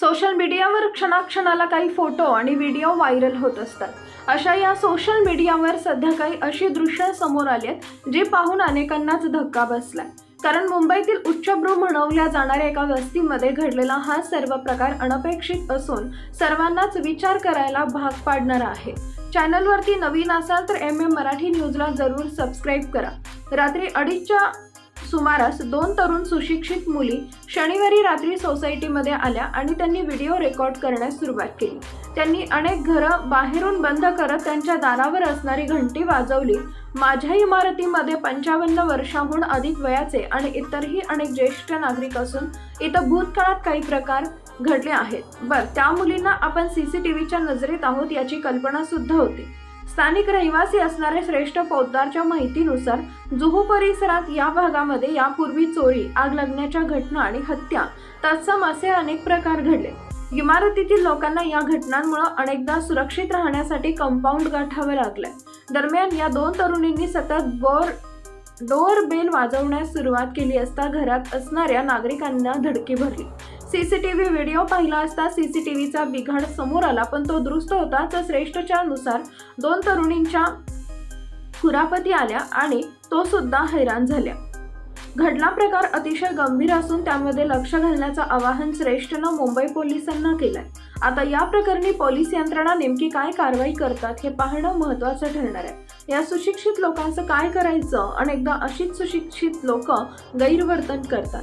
Social मीडियावर क्षणाक्षणाला काही photo आणि व्हिडिओ व्हायरल होत असतात. अशा या सोशल मीडियावर सध्या काही अशी दृश्य समोर आली आहेत जी पाहून अनेकांनाच धक्का बसलाय. कारण मुंबईतील उच्चभ्रू म्हणवल्या जाणाऱ्या एका वस्तीमध्ये घडलेला हा सर्व प्रकार अनपेक्षित असून सर्वांनाच विचार करायला भाग पाडणारा आहे. चॅनलवरती नवीन असाल तर एम एम मराठी न्यूजला जरूर सबस्क्राईब करा. रात्री अडीचच्या सुमारास दोन तरुण सुशिक्षित मुली शनिवारी रात्री सोसायटीमध्ये आल्या आणि त्यांनी व्हिडिओ रेकॉर्ड करण्यास सुरुवात केली. त्यांनी अनेक घरं बाहेरून बंद करत त्यांच्या दारावर असणारी घंटी वाजवली. माझ्या इमारतीमध्ये पंचावन्न वर्षाहून अधिक वयाचे आणि इतरही अनेक ज्येष्ठ नागरिक असून इथं भूतकाळात काही प्रकार घडले आहेत. बरं त्या मुलींना आपण सी सी टी व्हीच्या नजरेत आहोत याची कल्पना सुद्धा होती. स्थानिक रहिवासी असणारे श्रेष्ठ पोद्दारच्या माहितीनुसार जुहू परिसरात या भागामध्ये यापूर्वी चोरी आग लागण्याच्या घटना आणि हत्या तत्सम असे अनेक प्रकार घडले. इमारतीतील लोकांना या घटनांमुळे अनेकदा सुरक्षित राहण्यासाठी कंपाऊंड गाठावं लागले दरम्यान या दोन तरुणींनी सतत बोर डोअर बेल वाजवण्यास सुरुवात केली असता घरात असणाऱ्या नागरिकांना धडकी भरली. सीसीटीव्ही व्हिडिओ पाहिला असता सीसीटीव्हीचा बिघाड समोर आला पण तो दुरुस्त होता. तर श्रेष्ठच्या नुसार दोन तरुणींच्या खुरापती आल्या आणि तो सुद्धा हैराण झाल्या. घडला प्रकार अतिशय गंभीर असून त्यामध्ये लक्ष घालण्याचं आवाहन श्रेष्ठनं मुंबई पोलिसांना केलंय. आता या प्रकरणी पोलीस यंत्रणा नेमकी काय कारवाई करतात हे पाहणं महत्त्वाचं ठरणार आहे. या सुशिक्षित लोकांचं काय करायचं? अनेकदा अशीच सुशिक्षित लोक गैरवर्तन करतात.